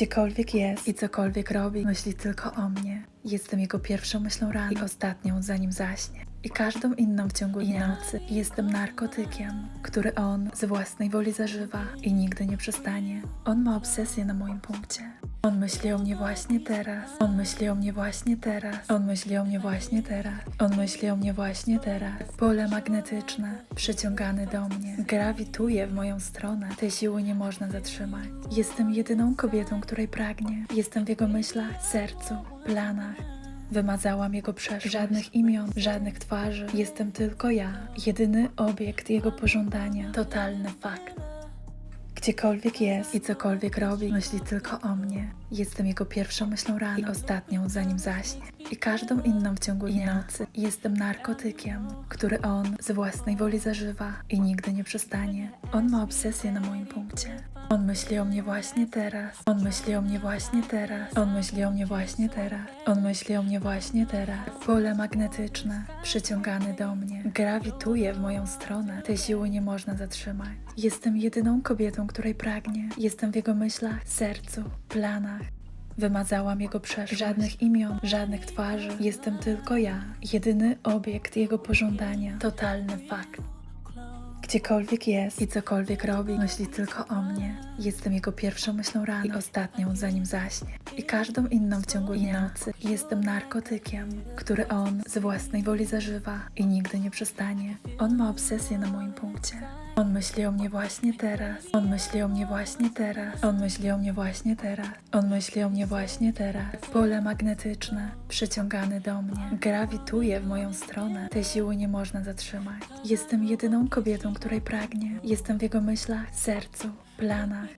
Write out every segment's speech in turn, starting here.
Gdziekolwiek jest i cokolwiek robi, myśli tylko o mnie. Jestem jego pierwszą myślą rano i ostatnią, zanim zaśnie. I każdą inną w ciągu dnia nocy. Jestem narkotykiem, który on z własnej woli zażywa i nigdy nie przestanie. On ma obsesję na moim punkcie. On myśli o mnie właśnie teraz. On myśli o mnie właśnie teraz. On myśli o mnie właśnie teraz. On myśli o mnie właśnie teraz. Pole magnetyczne, przyciągane do mnie, grawituje w moją stronę. Tej siły nie można zatrzymać. Jestem jedyną kobietą, której pragnie. Jestem w jego myślach, sercu, planach. Wymazałam jego przeszłość. Żadnych imion, żadnych twarzy. Jestem tylko ja. Jedyny obiekt jego pożądania. Totalny fakt. Gdziekolwiek jest i cokolwiek robi, myśli tylko o mnie. Jestem jego pierwszą myślą rano i ostatnią, zanim zaśnie. I każdą inną w ciągu dnia i nocy. Jestem narkotykiem, który on z własnej woli zażywa i nigdy nie przestanie. On ma obsesję na moim punkcie. On myśli o mnie właśnie teraz. On myśli o mnie właśnie teraz. On myśli o mnie właśnie teraz. On myśli o mnie właśnie teraz. Pole magnetyczne, przyciągane do mnie, grawituje w moją stronę. Tej siły nie można zatrzymać. Jestem jedyną kobietą, której pragnie. Jestem w jego myślach, sercu, planach. Wymazałam jego przeszłość. Żadnych imion, żadnych twarzy. Jestem tylko ja. Jedyny obiekt jego pożądania. Totalny fakt. Gdziekolwiek jest i cokolwiek robi, myśli tylko o mnie. Jestem jego pierwszą myślą rano i ostatnią, zanim zaśnie. I każdą inną w ciągu dnia i nocy. Jestem narkotykiem, który on z własnej woli zażywa i nigdy nie przestanie. On ma obsesję na moim punkcie. On myśli o mnie właśnie teraz. On myśli o mnie właśnie teraz. On myśli o mnie właśnie teraz. On myśli o mnie właśnie teraz. Pole magnetyczne, przyciągane do mnie, grawituje w moją stronę. Tej siły nie można zatrzymać. Jestem jedyną kobietą, której pragnie. Jestem w jego myślach, sercu, planach.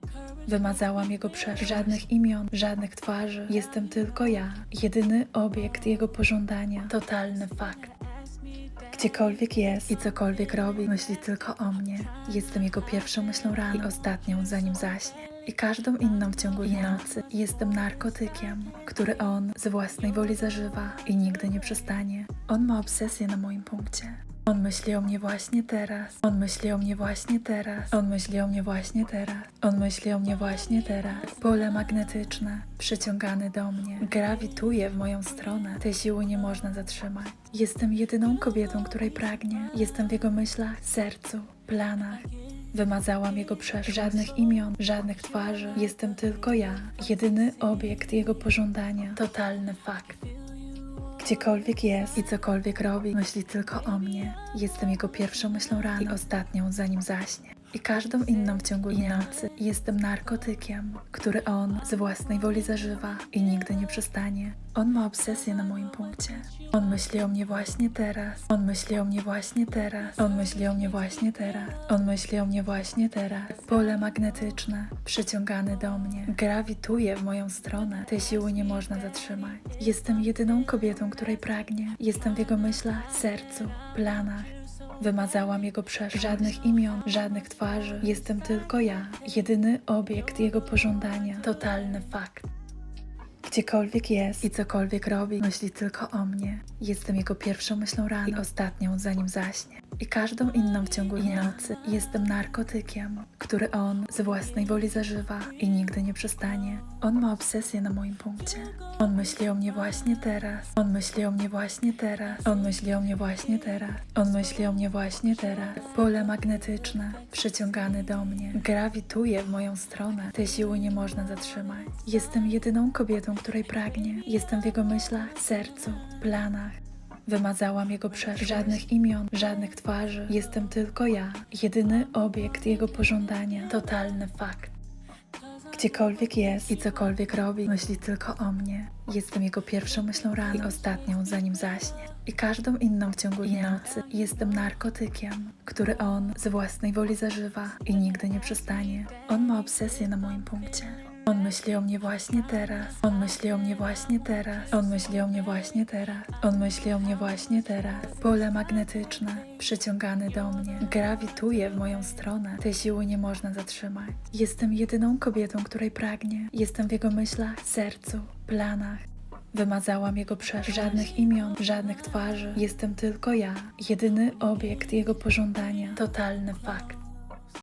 Wymazałam jego przeszłość. Żadnych imion, żadnych twarzy. Jestem tylko ja. Jedyny obiekt jego pożądania. Totalny fakt. Gdziekolwiek jest i cokolwiek robi, myśli tylko o mnie. Jestem jego pierwszą myślą rano i ostatnią, zanim zaśnie. I każdą inną w ciągu dnia nocy. Jestem narkotykiem, który on z własnej woli zażywa i nigdy nie przestanie. On ma obsesję na moim punkcie. On myśli o mnie właśnie teraz. On myśli o mnie właśnie teraz. On myśli o mnie właśnie teraz. On myśli o mnie właśnie teraz. Pole magnetyczne, przyciągane do mnie, grawituje w moją stronę. Tej siły nie można zatrzymać. Jestem jedyną kobietą, której pragnie. Jestem w jego myślach, sercu, planach. Wymazałam jego przeszłość. Żadnych imion, żadnych twarzy. Jestem tylko ja. Jedyny obiekt jego pożądania. Totalny fakt. Gdziekolwiek jest i cokolwiek robi, myśli tylko o mnie. Jestem jego pierwszą myślą rano i ostatnią, zanim zaśnie. I każdą inną w ciągu dnia nocy. Jestem narkotykiem, który on z własnej woli zażywa i nigdy nie przestanie. On ma obsesję na moim punkcie. On myśli o mnie właśnie teraz. On myśli o mnie właśnie teraz. On myśli o mnie właśnie teraz. On myśli o mnie właśnie teraz. Pole magnetyczne, przyciągane do mnie, grawituje w moją stronę. Tej siły nie można zatrzymać. Jestem jedyną kobietą, której pragnie. Jestem w jego myślach, sercu, planach. Wymazałam jego przeszłość. Żadnych imion, żadnych twarzy. Jestem tylko ja. Jedyny obiekt jego pożądania. Totalny fakt. Gdziekolwiek jest i cokolwiek robi, myśli tylko o mnie. Jestem jego pierwszą myślą rano i ostatnią, zanim zaśnie. I każdą inną w ciągu dnia nocy. Jestem narkotykiem, który on z własnej woli zażywa i nigdy nie przestanie. On ma obsesję na moim punkcie. On myśli o mnie właśnie teraz. On myśli o mnie właśnie teraz. On myśli o mnie właśnie teraz. On myśli o mnie właśnie teraz. Pole magnetyczne, przyciągane do mnie, grawituje w moją stronę. Tej siły nie można zatrzymać. Jestem jedyną kobietą, której pragnie. Jestem w jego myślach, sercu, planach. Wymazałam jego przeszłość. Żadnych imion, żadnych twarzy. Jestem tylko ja. Jedyny obiekt jego pożądania. Totalny fakt. Gdziekolwiek jest i cokolwiek robi, myśli tylko o mnie. Jestem jego pierwszą myślą rano i ostatnią, zanim zaśnie. I każdą inną w ciągu dnia nocy. Jestem narkotykiem, który on z własnej woli zażywa i nigdy nie przestanie. On ma obsesję na moim punkcie. On myśli o mnie właśnie teraz. On myśli o mnie właśnie teraz. On myśli o mnie właśnie teraz. On myśli o mnie właśnie teraz. Pole magnetyczne, przyciągane do mnie, grawituje w moją stronę. Tej siły nie można zatrzymać. Jestem jedyną kobietą, której pragnie. Jestem w jego myślach, sercu, planach. Wymazałam jego przeszłość. Żadnych imion, żadnych twarzy. Jestem tylko ja. Jedyny obiekt jego pożądania. Totalny fakt.